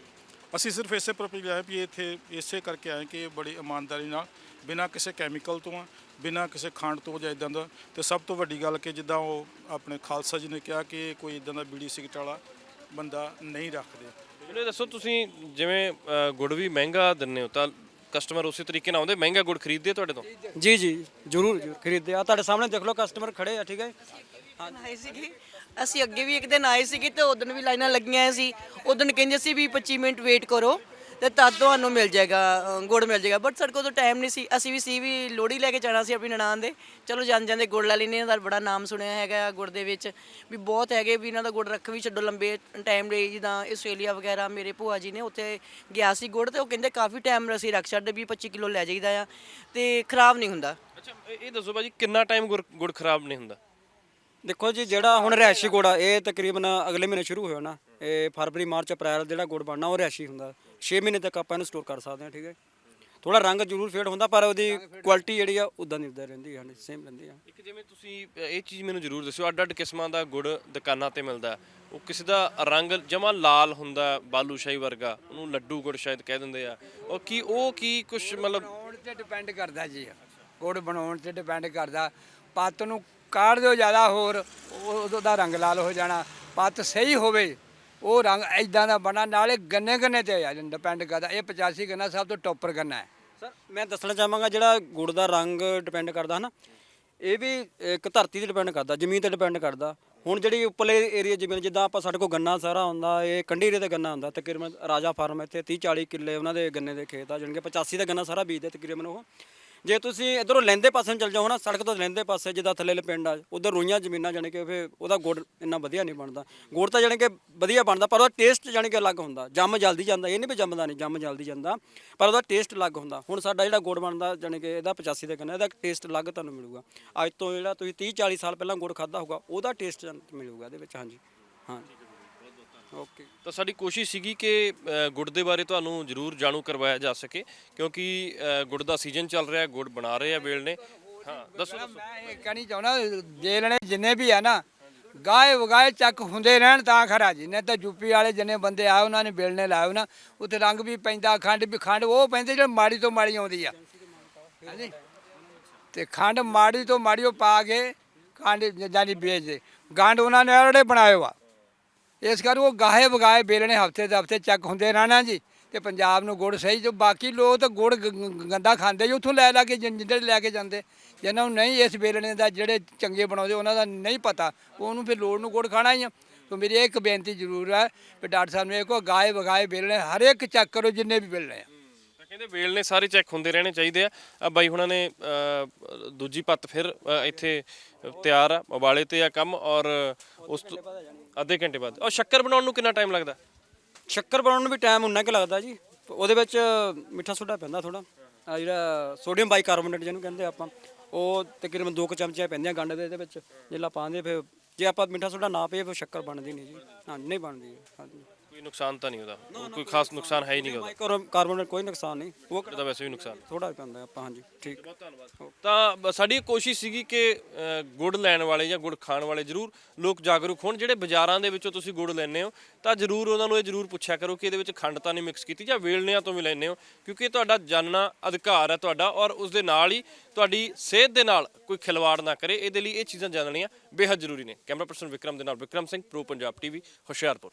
ਅਸੀਂ ਸਿਰਫ ਇਸੇ ਪਰਪਸ ਆਏ ਵੀ ਇੱਥੇ ਇਸੇ ਕਰਕੇ ਆਏ ਕਿ ਇਹ ਬੜੀ ਇਮਾਨਦਾਰੀ ਨਾਲ ਬਿਨਾਂ ਕਿਸੇ ਕੈਮੀਕਲ ਤੋਂ ਆ ਬਿਨਾਂ ਕਿਸੇ ਖੰਡ ਤੋਂ ਜਾਂ ਇਦਾਂ ਦਾ। ਤੇ ਸਭ ਤੋਂ ਵੱਡੀ ਗੱਲ ਕਿ ਜਿੱਦਾਂ ਉਹ ਆਪਣੇ ਖਾਲਸਾ ਜੀ ਨੇ ਕਿਹਾ ਕਿ ਕੋਈ ਇਦਾਂ ਦਾ ਬੀੜੀ ਸਿਗਰਟ ਵਾਲਾ ਬੰਦਾ ਨਹੀਂ ਰੱਖਦੇ। ਮੈਨੂੰ ਦੱਸੋ ਤੁਸੀਂ ਜਿਵੇਂ ਅ, ਗੁੜ ਵੀ ਮਹਿੰਗਾ ਦਿੰਦੇ ਹੋ ਤਾਂ ਕਸਟਮਰ ਉਸੇ ਤਰੀਕੇ ਨਾਲ ਆਉਂਦੇ? ਮਹਿੰਗਾ ਗੁੜ ਖਰੀਦਦੇ ਆ ਤੁਹਾਡੇ ਤੋਂ? ਜੀ ਜੀ ਜਰੂਰ ਜਰੂਰ ਖਰੀਦਦੇ ਆ। ਤੁਹਾਡੇ ਸਾਹਮਣੇ ਦੇਖ ਲਓ ਕਸਟਮਰ ਖੜੇ ਆ ਠੀਕ ਹੈ ਆਏ ਸੀਗੇ। ਅਸੀਂ ਅੱਗੇ ਵੀ ਇੱਕ ਦਿਨ ਆਏ ਸੀਗੇ ਤੇ ਉਦੋਂ ਵੀ ਲਾਈਨਾਂ ਲੱਗੀਆਂ ਸੀ। ਉਦੋਂ ਕਹਿੰਦੇ ਸੀ ਵੀ 25 ਮਿੰਟ ਵੇਟ ਕਰੋ। ਤੇ ਤਦ ਤੁਹਾਨੂੰ ਮਿਲ ਜਾਏਗਾ ਅ, ਗੁੜ ਮਿਲ ਜਾਏਗਾ। ਬਟ ਸਾਡੇ ਕੋਲ ਤਾਂ ਟਾਈਮ ਨਹੀਂ ਸੀ। ਅਸੀਂ ਵੀ ਸੀ ਵੀ ਲੋੜੀ ਲੈ ਕੇ ਜਾਣਾ ਸੀ ਆਪਣੀ ਨਨਾਣ ਦੇ। ਚਲੋ ਜਾਂਦੇ ਜਾਂਦੇ ਗੁੜ ਲੈ ਲੈਨੇ ਦਾ ਬੜਾ ਨਾਮ ਸੁਣਿਆ ਹੈਗਾ ਗੁੜ ਦੇ ਵਿੱਚ। ਵੀ ਬਹੁਤ ਹੈਗੇ ਵੀ ਇਹਨਾਂ ਦਾ ਗੁੜ ਰੱਖ ਵੀ ਛੱਡੋ ਲੰਬੇ ਟਾਈਮ ਲਈ। ਜਿੱਦਾਂ ਆਸਟ੍ਰੇਲੀਆ ਵਗੈਰਾ ਮੇਰੇ ਭੂਆ ਜੀ ਨੇ ਉੱਥੇ ਗਿਆ ਸੀ ਗੁੜ ਤੇ ਉਹ ਕਹਿੰਦੇ ਕਾਫੀ ਟਾਈਮ ਅਸੀਂ ਰੱਖ ਛੱਡਦੇ ਵੀ 25 ਕਿਲੋ ਲੈ ਜਾਈਦਾ ਆ। ਤੇ ਖਰਾਬ ਨਹੀਂ ਹੁੰਦਾ। ਅੱਛਾ ਇਹ ਇਹ ਦੱਸੋ ਭਾਜੀ ਕਿੰਨਾ ਟਾਈਮ ਗੁੜ ਖਰਾਬ ਨਹੀਂ ਹੁੰਦਾ? ਦੇਖੋ ਜੀ ਜਿਹੜਾ ਹੁਣ ਰਿਹਾਇਸ਼ੀ ਗੁੜ ਆ ਇਹ ਤਕਰੀਬਨ ਅਗਲੇ ਮਹੀਨੇ ਸ਼ੁਰੂ ਹੋਇਆ ਨਾ। ਇਹ ਫਰਵਰੀ ਮਾਰਚ ਅਪ੍ਰੈਲ ਜਿਹੜਾ ਗੁੜ ਬਣਨਾ ਉਹ ਰਿਹਾਇਸ਼ੀ ਹੁੰਦਾ। 6 ਮਹੀਨੇ ਤੱਕ ਆਪਾਂ ਇਹਨੂੰ ਸਟੋਰ ਕਰ ਸਕਦੇ ਹਾਂ ਠੀਕ ਹੈ ਥੋੜਾ ਰੰਗ ਜ਼ਰੂਰ ਫੇਡ ਹੁੰਦਾ ਪਰ ਉਹਦੀ ਕੁਆਲਿਟੀ ਜਿਹੜੀ ਆ ਉਦਾਂ ਦੀ ਉਦਾਂ ਰਹਿੰਦੀ ਹੈ ਸੇਮ ਰਹਿੰਦੀ ਆ। ਇੱਕ ਜਿਵੇਂ ਤੁਸੀਂ ਇਹ ਚੀਜ਼ ਮੈਨੂੰ ਜ਼ਰੂਰ ਦੱਸਿਓ ਅੱਡ ਅੱਡ ਕਿਸਮਾਂ ਦਾ ਗੁੜ ਦੁਕਾਨਾਂ ਤੇ ਮਿਲਦਾ। ਉਹ ਕਿਸੇ ਦਾ ਰੰਗ ਜਮਾ ਲਾਲ ਹੁੰਦਾ ਬਾਲੂਸ਼ਾਹੀ ਵਰਗਾ ਉਹਨੂੰ ਲੱਡੂ ਗੁੜ ਸ਼ਾਇਦ ਕਹਿ ਦਿੰਦੇ ਆ। ਉਹ ਕੀ ਉਹ ਕੀ ਕੁਝ ਮਤਲਬ ਬਣਾਉਣ ਤੇ ਡਿਪੈਂਡ ਕਰਦਾ ਜੀ। ਗੁੜ ਬਣਾਉਣ ਤੇ ਡਿਪੈਂਡ ਕਰਦਾ। ਪੱਤ ਨੂੰ ਕਾੜ ਦਿਓ ਜ਼ਿਆਦਾ ਹੋਰ ਉਹ- ਉਹਦਾ ਰੰਗ ਲਾਲ ਹੋ ਜਾਣਾ। ਪੱਤ ਸਹੀ ਹੋਵੇ ਉਹ ਰੰਗ ਐਦਾਂ ਦਾ ਬਣਾ, ਨਾਲੇ ਗੰਨੇ ਗੰਨੇ ਤੇ ਆ ਡਿਪੈਂਡ ਕਰਦਾ ਇਹ 85 ਗੰਨਾ ਸਭ ਤੋਂ ਟੌਪਰ ਗੰਨਾ ਹੈ। ਸਰ, ਮੈਂ ਦੱਸਣਾ ਚਾਹਾਂਗਾ ਜਿਹੜਾ ਗੁੜ ਦਾ ਰੰਗ ਡਿਪੈਂਡ ਕਰਦਾ ਹਨਾ, ਇਹ ਵੀ ਇੱਕ ਧਰਤੀ ਤੇ ਡਿਪੈਂਡ ਕਰਦਾ, ਜ਼ਮੀਨ ਤੇ ਡਿਪੈਂਡ ਕਰਦਾ। ਹੁਣ ਜਿਹੜੀ ਉੱਪਰਲੇ ਏਰੀਆ ਜ਼ਮੀਨ, ਜਿੱਦਾਂ ਆਪਾਂ ਸਾਡੇ ਕੋਲ ਗੰਨਾ ਸਾਰਾ ਹੁੰਦਾ, ਇਹ ਕੰਢੀ ਏਰੀਆ ਤੇ ਗੰਨਾ ਹੁੰਦਾ, ਤਕਰੀਬਨ ਰਾਜਾ ਫਾਰਮ ਇੱਥੇ 30 40 ਕਿੱਲੇ ਉਹਨਾਂ ਦੇ ਗੰਨੇ ਦੇ ਖੇਤ ਆ, ਜਾਣੀ ਕਿ 85 ਦਾ ਗੰਨਾ ਸਾਰਾ ਬੀਜਦੇ ਤਕਰੀਬਨ ਉਹ। ਜੇ ਤੁਸੀਂ ਇਧਰੋਂ ਲੈਂਦੇ ਪਾਸੇ ਨੂੰ ਚੱਲ ਜਾਓ ਨਾ ਸੜਕ ਤੋਂ ਲੈਂਦੇ ਪਾਸੇ, ਜਿੱਦਾਂ ਥੱਲੇ ਪਿੰਡ ਆ, ਉਧਰ ਰੋਈਆਂ ਜ਼ਮੀਨਾਂ ਜਾਣੀ ਕਿ ਫਿਰ ਉਹਦਾ ਗੁੜ ਇੰਨਾ ਵਧੀਆ ਨਹੀਂ ਬਣਦਾ। ਗੁੜ ਤਾਂ ਜਾਣੀ ਕਿ ਵਧੀਆ ਬਣਦਾ, ਪਰ ਉਹਦਾ ਟੇਸਟ ਜਾਣੀ ਕਿ ਅਲੱਗ ਹੁੰਦਾ। ਜੰਮ ਜਲਦੀ ਜਾਂਦਾ, ਇਹ ਨਹੀਂ ਵੀ ਜੰਮਦਾ ਨਹੀਂ, ਜੰਮ ਜਲਦੀ ਜਾਂਦਾ, ਪਰ ਉਹਦਾ ਟੇਸਟ ਅਲੱਗ ਹੁੰਦਾ। ਹੁਣ ਸਾਡਾ ਜਿਹੜਾ ਗੁੜ ਬਣਦਾ, ਜਾਣੀ ਕਿ ਇਹਦਾ 85 ਦੇ ਕੰਨਾ, ਇਹਦਾ ਟੇਸਟ ਅਲੱਗ ਤੁਹਾਨੂੰ ਮਿਲੂਗਾ। ਅੱਜ ਤੋਂ ਜਿਹੜਾ ਤੁਸੀਂ 30 40 ਸਾਲ ਪਹਿਲਾਂ ਗੁੜ ਖਾਦਾ ਹੋਊਗਾ, ਉਹਦਾ ਟੇਸਟ ਮਿਲੂਗਾ ਇਹਦੇ ਵਿੱਚ, ਹਾਂਜੀ ਹਾਂ ਓਕੇ। ਤਾਂ ਸਾਡੀ ਕੋਸ਼ਿਸ਼ ਸੀਗੀ ਕਿ ਅ, ਗੁੜ ਦੇ ਬਾਰੇ ਤੁਹਾਨੂੰ ਜ਼ਰੂਰ ਜਾਣੂ ਕਰਵਾਇਆ ਜਾ ਸਕੇ ਕਿਉਂਕਿ ਅ, ਗੁੜ ਦਾ ਸੀਜ਼ਨ ਚੱਲ ਰਿਹਾ ਗੁੜ ਬਣਾ ਰਹੇ ਆ ਵੇਲ ਨੇ। ਹਾਂ ਦੱਸੋ ਦੱਸੋ। ਮੈਂ ਇਹ ਕਹਿਣੀ ਚਾਹੁੰਦਾ ਜੇਲਣੇ ਜਿੰਨੇ ਵੀ ਆ ਨਾ ਗਾਏ ਵਗਾਏ ਚੱਕ ਹੁੰਦੇ ਰਹਿਣ ਤਾਂ ਖਰਾ ਜੀ ਨਹੀਂ ਤਾਂ ਯੂਪੀ ਵਾਲੇ ਜਿੰਨੇ ਬੰਦੇ ਆ ਉਹਨਾਂ ਨੇ ਬਿਲਨੇ ਲਾਏ ਨਾ ਉੱਥੇ ਰੰਗ ਵੀ ਪੈਂਦਾ ਖੰਡ ਵੀ ਖੰਡ ਉਹ ਪੈਂਦੇ ਜਿਹੜੇ ਮਾੜੀ ਤੋਂ ਮਾੜੀ ਆਉਂਦੀ ਆ। ਹਾਂਜੀ? ਤੇ ਖੰਡ ਮਾੜੀ ਤੋਂ ਮਾੜੀ ਉਹ ਪਾ ਕੇ ਖੰਡ ਜਾਨੀ ਵੇਚਦੇ ਗੰਡ ਉਹਨਾਂ ਨੇ ਅਰੜੇ ਬਣਾਏ ਵਾ ਇਸ ਕਰ ਉਹ ਗਾਹੇ ਵਗਾਏ ਬੇਲਣੇ ਹਫ਼ਤੇ ਦੇ ਹਫ਼ਤੇ ਚੱਕ ਹੁੰਦੇ ਰਹਿਣਾ ਜੀ, ਤੇ ਪੰਜਾਬ ਨੂੰ ਗੁੜ ਸਹੀ ਜੋ ਬਾਕੀ ਲੋਕ ਤਾਂ ਗੁੜ ਗੰਦਾ ਖਾਂਦੇ ਜੀ, ਉੱਥੋਂ ਲੈ ਲੈ ਕੇ ਜਿੰ- ਲੈ ਕੇ ਜਾਂਦੇ। ਜਿਹਨਾਂ ਨੂੰ ਨਹੀਂ ਇਸ ਬੇਲਣੇ ਦਾ ਜਿਹੜੇ ਚੰਗੇ ਬਣਾਉਂਦੇ, ਉਹਨਾਂ ਦਾ ਨਹੀਂ ਪਤਾ। ਉਹਨੂੰ ਫਿਰ ਲੋੜ ਨੂੰ ਗੁੜ ਖਾਣਾ ਹੀ ਆ। ਤਾਂ ਮੇਰੀ ਇੱਕ ਬੇਨਤੀ ਜ਼ਰੂਰ ਹੈ ਵੀ ਡਾਕਟਰ ਸਾਹਿਬ ਨੂੰ ਇਹ ਕੋ ਗਾਏ ਵਗਾਏ ਬੇਲਣੇ ਹਰ ਇੱਕ ਚੱਕ ਕਰੋ, ਜਿੰਨੇ ਵੀ ਬੇਲਣੇ ਆ। ਕਹਿੰਦੇ ਵੇਲ ਨੇ ਸਾਰੇ ਚੈੱਕ ਹੁੰਦੇ ਰਹਿਣੇ ਚਾਹੀਦੇ ਆ। ਆ ਬਾਈ ਹੁਣਾਂ ਨੇ ਅ, ਦੂਜੀ ਪੱਤ ਫਿਰ ਅ, ਇੱਥੇ ਤਿਆਰ ਆ ਉਬਾਲੇ ਤੇ ਆ ਕੰਮ ਔਰ ਉਸ ਤੋਂ ਅੱਧੇ ਘੰਟੇ ਬਾਅਦ। ਔਰ ਸ਼ੱਕਰ ਬਣਾਉਣ ਨੂੰ ਕਿੰਨਾ ਟਾਈਮ ਲੱਗਦਾ? ਸ਼ੱਕਰ ਬਣਾਉਣ ਨੂੰ ਵੀ ਟਾਈਮ ਉਨਾ ਕੁ ਲੱਗਦਾ ਜੀ। ਉਹਦੇ ਵਿੱਚ ਮਿੱਠਾ ਸੋਡਾ ਪੈਂਦਾ ਥੋੜਾ ਆ ਜਿਹੜਾ ਸੋਡੀਅਮ ਬਾਈਕਾਰਬੋਨੇਟ ਜਿਹਨੂੰ ਕਹਿੰਦੇ ਆਪਾਂ ਉਹ ਤਕਰੀਬਨ ਦੋ ਕੁ ਚਮਚੇ ਪੈਂਦੀਆਂ ਗੰਢ ਦੇ ਇਹਦੇ ਵਿੱਚ। ਜਿਹੜਾ ਪਾਉਂਦੇ ਫਿਰ ਜੇ ਆਪਾਂ ਮਿੱਠਾ ਸੋਡਾ ਨਾ ਪਈਏ ਫਿਰ ਸ਼ੱਕਰ ਬਣਦੀ ਨਹੀਂ ਜੀ। ਹਾਂ ਨਹੀਂ ਬਣਦੀ। ਹਾਂਜੀ। ਕੋਈ ਨੁਕਸਾਨ ਤਾਂ ਨਹੀਂ ਉਹਦਾ? ਕੋਈ ਖਾਸ ਨੁਕਸਾਨ ਹੈ ਹੀ ਨਹੀਂ ਉਹਦਾ? ਬਾਈਕਾਰਬੋਨੇਟ ਕੋਈ ਨੁਕਸਾਨ ਨਹੀਂ। ਉਹ ਉਹਦਾ ਵੈਸੇ ਵੀ ਨੁਕਸਾਨ ਥੋੜਾ ਪੈਂਦਾ ਆਪਾਂ ਹਾਂਜੀ। ਠੀਕ। ਤਾਂ ਬ- ਸਾਡੀ ਕੋਸ਼ਿਸ਼ ਸੀਗੀ ਕਿ ਅ, ਗੁੜ ਲੈਣ ਵਾਲੇ ਜਾਂ ਗੁੜ ਖਾਣ ਵਾਲੇ ਜਰੂਰ ਲੋਕ ਜਾਗਰੂਕ ਹੋਣ। ਜਿਹੜੇ ਬਾਜ਼ਾਰਾਂ ਦੇ ਵਿੱਚੋਂ ਤੁਸੀਂ ਗੁੜ ਲੈਂਦੇ ਹੋ ਤਾਂ ਜਰੂਰ ਉਹਨਾਂ ਨੂੰ ਇਹ ਜਰੂਰ ਪੁੱਛਿਆ ਕਰੋ ਕਿ ਇਹਦੇ ਵਿੱਚ ਖੰਡ ਤਾਂ ਨਹੀਂ ਮਿਕਸ ਕੀਤੀ ਜਾਂ ਵੇਲਣਿਆਂ ਤੋਂ ਵੀ ਲੈਂਦੇ ਹੋ ਕਿਉਂਕਿ ਇਹ ਤੁਹਾਡਾ ਜਾਨਣਾ ਅਧਿਕਾਰ ਹੈ ਤੁਹਾਡਾ ਔਰ ਉਸ ਦੇ ਨਾਲ ਹੀ ਤੁਹਾਡੀ ਸਿਹਤ ਦੇ ਨਾਲ ਕੋਈ ਖਿਲਵਾੜ ਨਾ ਕਰੇ। ਇਹਦੇ ਲਈ ਇਹ ਚੀਜ਼ਾਂ ਜਾਣਨੀਆਂ ਬੇहद ਜ਼ਰੂਰੀ ਨੇ। ਕੈਮਰਾ ਪਰਸਨ ਵਿਕਰਮ ਦੇ ਨਾਲ ਵਿਕਰਮ ਸਿੰਘ ਪ੍ਰੋ ਪੰਜਾਬ ਟੀਵੀ ਹੁਸ਼ਿਆਰਪੁਰ।